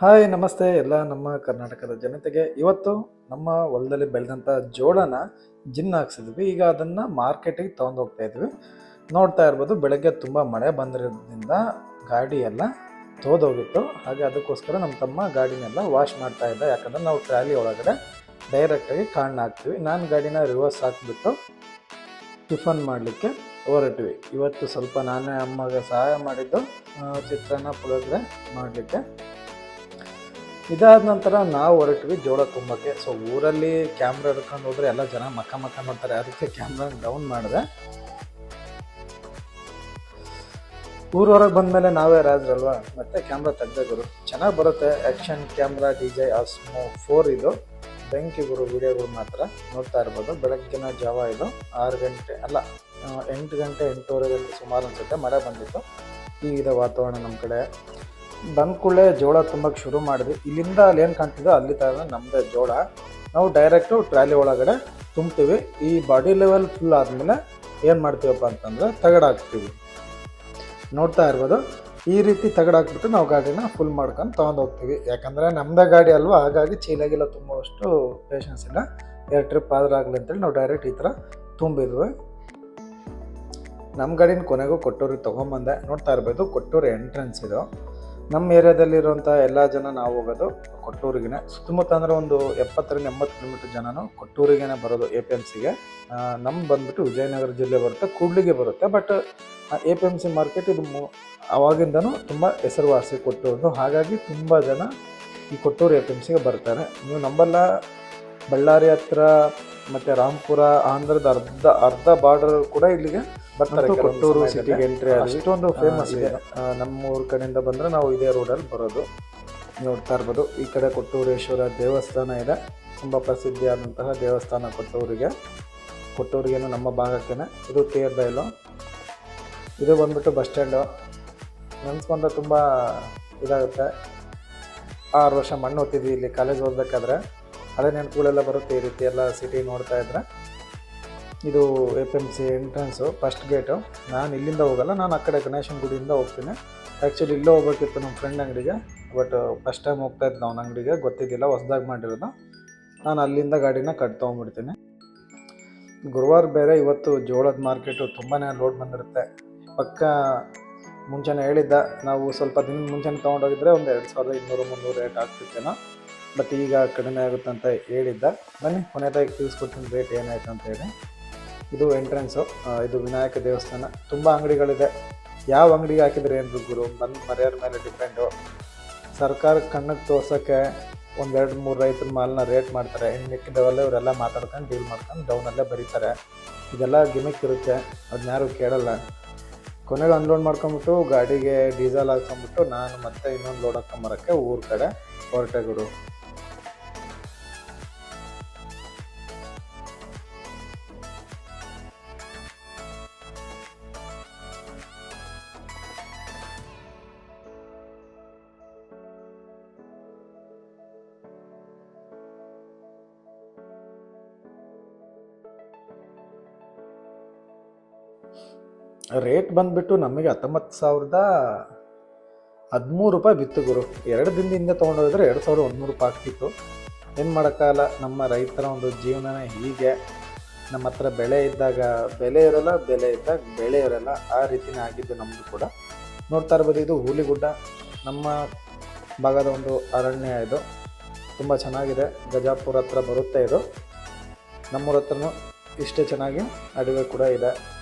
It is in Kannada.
ಹಾಯ್, ನಮಸ್ತೆ ಎಲ್ಲ ನಮ್ಮ ಕರ್ನಾಟಕದ ಜನತೆಗೆ. ಇವತ್ತು ನಮ್ಮ ಹೊಲದಲ್ಲಿ ಬೆಳೆದಂಥ ಜೋಳನ ಜಿನ್ ಹಾಕ್ಸಿದ್ವಿ. ಈಗ ಅದನ್ನು ಮಾರ್ಕೆಟಿಗೆ ತೊಗೊಂಡು ಹೋಗ್ತಾ ಇದ್ವಿ. ನೋಡ್ತಾ ಇರ್ಬೋದು, ಬೆಳಗ್ಗೆ ತುಂಬ ಮಳೆ ಬಂದಿರೋದ್ರಿಂದ ಗಾಡಿ ಎಲ್ಲ ತೋದೋಗಿತ್ತು. ಹಾಗೆ ಅದಕ್ಕೋಸ್ಕರ ನಮ್ಮ ತಮ್ಮ ಗಾಡಿನೆಲ್ಲ ವಾಶ್ ಮಾಡ್ತಾ ಇದ್ದ. ಯಾಕಂದ್ರೆ ನಾವು ಟ್ರಾಲಿ ಒಳಗಡೆ ಡೈರೆಕ್ಟಾಗಿ ಕಾಣ್ ಹಾಕ್ತೀವಿ. ನಾನು ಗಾಡಿನ ರಿವರ್ಸ್ ಹಾಕಿಬಿಟ್ಟು ಟಿಫನ್ ಮಾಡಲಿಕ್ಕೆ ಹೊರಟ್ವಿ. ಇವತ್ತು ಸ್ವಲ್ಪ ನಾನೇ ಅಮ್ಮಗೆ ಸಹಾಯ ಮಾಡಿದ್ದು ಚಿತ್ರಾನ್ನ, ಪುಳಿಯೋಗರೆ ಮಾಡಲಿಕ್ಕೆ. ಇದಾದ ನಂತರ ನಾವು ಹೊರಟ್ವಿ ಜೋಳ ತುಂಬಕ್ಕೆ. ಸೊ ಊರಲ್ಲಿ ಕ್ಯಾಮ್ರಾ ಹಿಡ್ಕೊಂಡು ಹೋದ್ರೆ ಎಲ್ಲ ಜನ ಮಕ್ಕ ಮಕ್ಕ ಮಾಡ್ತಾರೆ. ಅದಕ್ಕೆ ಕ್ಯಾಮ್ರಾ ಡೌನ್ ಮಾಡಿದೆ. ಊರೊಳಗೆ ಬಂದಮೇಲೆ ನಾವೇ ರಾಜ್ರಲ್ವಾ? ಮತ್ತೆ ಕ್ಯಾಮ್ರಾ ತೆಗ್ದೆ ಗುರು ಚೆನ್ನಾಗಿ ಬರುತ್ತೆ. Action camera D J Osmo four ಇದು. ಬೆಂಕಿ ಗುರು, ವಿಡಿಯೋಗಳು ಮಾತ್ರ ನೋಡ್ತಾ ಇರ್ಬೋದು. ಬೆಳಗ್ಗಿನ ಜಾವ ಇದು. ಆರು ಗಂಟೆ, ಅಲ್ಲ ಎಂಟು ಗಂಟೆ ಎಂಟೂವರೆ ಗಂಟೆ ಸುಮಾರು ಅನ್ಸುತ್ತೆ. ಮಳೆ ಬಂದಿತ್ತು. ಈಗಿದೆ ವಾತಾವರಣ ನಮ್ಮ ಕಡೆ. ಬಂದ ಕೂಡಲೇ ಜೋಳ ತುಂಬಕ್ಕೆ ಶುರು ಮಾಡಿದ್ವಿ. ಇಲ್ಲಿಂದ ಅಲ್ಲಿ ಏನು ಕಾಣ್ತಿದೋ ಅಲ್ಲಿ ತರ ನಮ್ಮದೇ ಜೋಳ. ನಾವು ಡೈರೆಕ್ಟು ಟ್ರಾಲಿ ಒಳಗಡೆ ತುಂಬ್ತೀವಿ. ಈ ಬಾಡಿ ಲೆವೆಲ್ ಫುಲ್ ಆದಮೇಲೆ ಏನು ಮಾಡ್ತೀವಪ್ಪ ಅಂತಂದರೆ ತಗಡಾಕ್ತೀವಿ ನೋಡ್ತಾ ಇರ್ಬೋದು. ಈ ರೀತಿ ತಗಡಾಕ್ಬಿಟ್ಟು ನಾವು ಗಾಡಿನ ಫುಲ್ ಮಾಡ್ಕೊಂಡು ತೊಗೊಂಡು ಹೋಗ್ತೀವಿ. ಯಾಕಂದರೆ ನಮ್ಮದೇ ಗಾಡಿ ಅಲ್ವಾ? ಹಾಗಾಗಿ ಚೀಲಾಗಿಲ್ಲ ತುಂಬುವಷ್ಟು ಪೇಷನ್ಸ್ ಇಲ್ಲ. ಎರಡು ಟ್ರಿಪ್ ಆದ್ರೆ ಆಗಲಿ ಅಂತೇಳಿ ನಾವು ಡೈರೆಕ್ಟ್ ಈ ಥರ ತುಂಬಿದ್ವಿ. ನಮ್ಮ ಗಾಡಿನ ಕೊನೆಗೂ ಕೊಟ್ಟೂರಿಗೆ ತೊಗೊಂಬಂದೆ. ನೋಡ್ತಾ ಇರ್ಬೋದು ಕೊಟ್ಟೂರು ಎಂಟ್ರೆನ್ಸ್ ಇದು. ನಮ್ಮ ಏರಿಯಾದಲ್ಲಿರುವಂಥ ಎಲ್ಲ ಜನ ನಾವು ಹೋಗೋದು ಕೊಟ್ಟೂರಿಗೆನೆ. ಸುತ್ತಮುತ್ತ ಅಂದರೆ ಒಂದು ಎಪ್ಪತ್ತರಿಂದ ಎಂಬತ್ತು ಕಿಲೋಮೀಟರ್ ಜನನು ಕೊಟ್ಟೂರಿಗೇನೆ ಬರೋದು ಎ ಪಿ ಎಂ ಸಿಗೆ ನಮ್ಮ ಬಂದ್ಬಿಟ್ಟು ವಿಜಯನಗರ ಜಿಲ್ಲೆ ಬರುತ್ತೆ, ಕೂಡ್ಲಿಗೆ ಬರುತ್ತೆ. But A P M C market ಇದು ಅವಾಗಿಂದನೂ ತುಂಬ ಹೆಸರುವಾಸಿ ಕೊಟ್ಟೂರು ಹಾಗಾಗಿ ತುಂಬ ಜನ ಈ ಕೊಟ್ಟೂರು ಎ ಪಿ ಎಂ ಸಿಗೆ ಬರ್ತಾರೆ. ನೀವು ನಂಬಲ್ಲ, ಬಳ್ಳಾರಿ ಹತ್ರ ಮತ್ತು ರಾಮ್ಪುರ, ಆಂಧ್ರದ ಅರ್ಧ ಅರ್ಧ ಬಾರ್ಡರ್ ಕೂಡ ಇಲ್ಲಿಗೆ ಬರ್ತಾರೆ ಕೊಟ್ಟೂರು ಸಿಟಿಗೆ ಎಂಟ್ರಿ ಅಷ್ಟೊಂದು ಫೇಮಸ್ ಇದೆ. ನಮ್ಮ ಊರ ಕಡೆಯಿಂದ ಬಂದರೆ ನಾವು ಇದೇ ರೋಡಲ್ಲಿ ಬರೋದು. ನೋಡ್ತಾ ಇರ್ಬೋದು. ಈ ಕಡೆ ಕೊಟ್ಟೂರೇಶ್ವರ ದೇವಸ್ಥಾನ ಇದೆ. ತುಂಬ ಪ್ರಸಿದ್ಧಿಯಾದಂತಹ ದೇವಸ್ಥಾನ ಕೊಟ್ಟೂರಿಗೆ. ಕೊಟ್ಟೂರಿಗೇನು ನಮ್ಮ ಭಾಗಕ್ಕೇನೆ. ಇದು ತೇರ್ ಬಯಲು ಇದು ಬಂದ್ಬಿಟ್ಟು ಬಸ್ ಸ್ಟ್ಯಾಂಡು ನೆನೆಸ್ಕೊಂಡ್ರೆ ತುಂಬ ಇದಾಗುತ್ತೆ. ಆರು ವರ್ಷ ಮಣ್ಣು ಓದ್ತಿದ್ವಿ ಇಲ್ಲಿ ಕಾಲೇಜ್ ಓದಬೇಕಾದ್ರೆ. ಅದೇ ನೆನಪುಗಳೆಲ್ಲ ಬರುತ್ತೆ ಈ ರೀತಿ ಎಲ್ಲ ಸಿಟಿ ನೋಡ್ತಾ ಇದ್ರೆ. ಇದು A P M C entrance first gate ನಾನು ಇಲ್ಲಿಂದ ಹೋಗಲ್ಲ, ನಾನು ಆ ಕಡೆ ಗಣೇಶನ ಗುಡಿಯಿಂದ ಹೋಗ್ತೀನಿ. ಆ್ಯಕ್ಚುಲಿ ಇಲ್ಲೇ ಹೋಗ್ಬೇಕಿತ್ತು ನಮ್ಮ ಫ್ರೆಂಡ್ ಅಂಗಡಿಗೆ ಬಟ್ ಫಸ್ಟ್ ಟೈಮ್ ಹೋಗ್ತಾ ಇದ್ದೆ ಅವನ ಅಂಗಡಿಗೆ, ಗೊತ್ತಿದ್ದಿಲ್ಲ, ಹೊಸ್ದಾಗಿ ಮಾಡಿರೋದು. ನಾನು ಅಲ್ಲಿಂದ ಗಾಡಿನ ಕಟ್ ತೊಗೊಂಡ್ಬಿಡ್ತೀನಿ. ಗುರುವಾರ ಬೇರೆ ಇವತ್ತು ಜೋಳದ ಮಾರ್ಕೆಟು ತುಂಬಾ ಲೋಡ್ ಬಂದಿರುತ್ತೆ. ಪಕ್ಕ ಮುಂಚೆನೇ ಹೇಳಿದ್ದ, ನಾವು ಸ್ವಲ್ಪ ದಿನ ಮುಂಚೆನೇ ತೊಗೊಂಡೋಗಿದ್ರೆ ಒಂದು ಎರಡು ಸಾವಿರದ ಇನ್ನೂರು, ಮುನ್ನೂರು ರೇಟ್ ಆಗ್ತಿತ್ತೇನೋ. ಬಟ್ ಈಗ ಕಡಿಮೆ ಆಗುತ್ತೆ ಅಂತ ಹೇಳಿದ್ದ. ಬನ್ನಿ ಕೊನೆಯದಾಗಿ ತಿಳಿಸ್ಕೊಡ್ತೀನಿ ರೇಟ್ ಏನಾಯ್ತು ಅಂತ ಹೇಳಿ. ಇದು ಎಂಟ್ರೆನ್ಸು ಇದು ವಿನಾಯಕ ದೇವಸ್ಥಾನ. ತುಂಬ ಅಂಗಡಿಗಳಿದೆ. ಯಾವ ಅಂಗಡಿಗೆ ಹಾಕಿದ್ರೆ ಏನು ಗುರು? ಬಂದು ಮರ್ಯಾದ ಮೇಲೆ ಡಿಪೆಂಡು. ಸರ್ಕಾರ ಕಣ್ಣಿಗೆ ತೋರ್ಸೋಕ್ಕೆ ಒಂದೆರಡು ಮೂರು ರೈತರ ಮಾಲನ್ನ ರೇಟ್ ಮಾಡ್ತಾರೆ. ಇನ್ನು ಮಿಕ್ಕಿದವಲ್ಲ ಇವರೆಲ್ಲ ಮಾತಾಡ್ಕೊಂಡು ಡೀಲ್ ಮಾಡ್ಕೊಂಡು ಡೌನಲ್ಲೇ ಬರೀತಾರೆ. ಇದೆಲ್ಲ ಗಿಮಿಕ್ ಇರುತ್ತೆ. ಅದನ್ನ ಯಾರು ಕೇಳಲ್ಲ. ಕೊನೆಗೆ ಅನ್ಲೋಡ್ ಮಾಡ್ಕೊಂಬಿಟ್ಟು ಗಾಡಿಗೆ ಡೀಸೆಲ್ ಹಾಕ್ಕೊಂಬಿಟ್ಟು ನಾನು ಮತ್ತೆ ಇನ್ನೊಂದು ಲೋಡ್ ಹಾಕೊಂಬರೋಕ್ಕೆ ಊರ ಕಡೆ ಹೊರಟೆ ಗುರು. ರೇಟ್ ಬಂದ್ಬಿಟ್ಟು ನಮಗೆ ಹತ್ತೊಂಬತ್ತು ಸಾವಿರದ ಹದಿಮೂರು ರೂಪಾಯಿ ಬಿತ್ತು ಗುರು. ಎರಡು ದಿನದಿಂದ ತೊಗೊಂಡೋದ್ರೆ ಎರಡು ಸಾವಿರದ ಒಂದುನೂರು ರೂಪಾಯಿ ಆಗ್ತಿತ್ತು. ಏನು ಮಾಡೋಕ್ಕಾಗಲ್ಲ, ನಮ್ಮ ರೈತರ ಒಂದು ಜೀವನನೇ ಹೀಗೆ. ನಮ್ಮ ಹತ್ರ ಬೆಳೆ ಇದ್ದಾಗ ಬೆಲೆ ಇರೋಲ್ಲ, ಬೆಲೆ ಇದ್ದಾಗ ಬೆಳೆ ಇರೋಲ್ಲ. ಆ ರೀತಿನೇ ಆಗಿದ್ದು ನಮ್ಮದು ಕೂಡ. ನೋಡ್ತಾ ಇರ್ಬೋದು, ಇದು ಹುಲಿಗುಡ್ಡ. ನಮ್ಮ ಭಾಗದ ಒಂದು ಅರಣ್ಯ ಇದು. ತುಂಬ ಚೆನ್ನಾಗಿದೆ. ಗಜಾಪುರ ಹತ್ರ ಬರುತ್ತೆ ಇದು. ನಮ್ಮೂರ ಹತ್ರನೂ ಇಷ್ಟೇ ಚೆನ್ನಾಗಿ ಅಡುಗೆ ಕೂಡ ಇದೆ.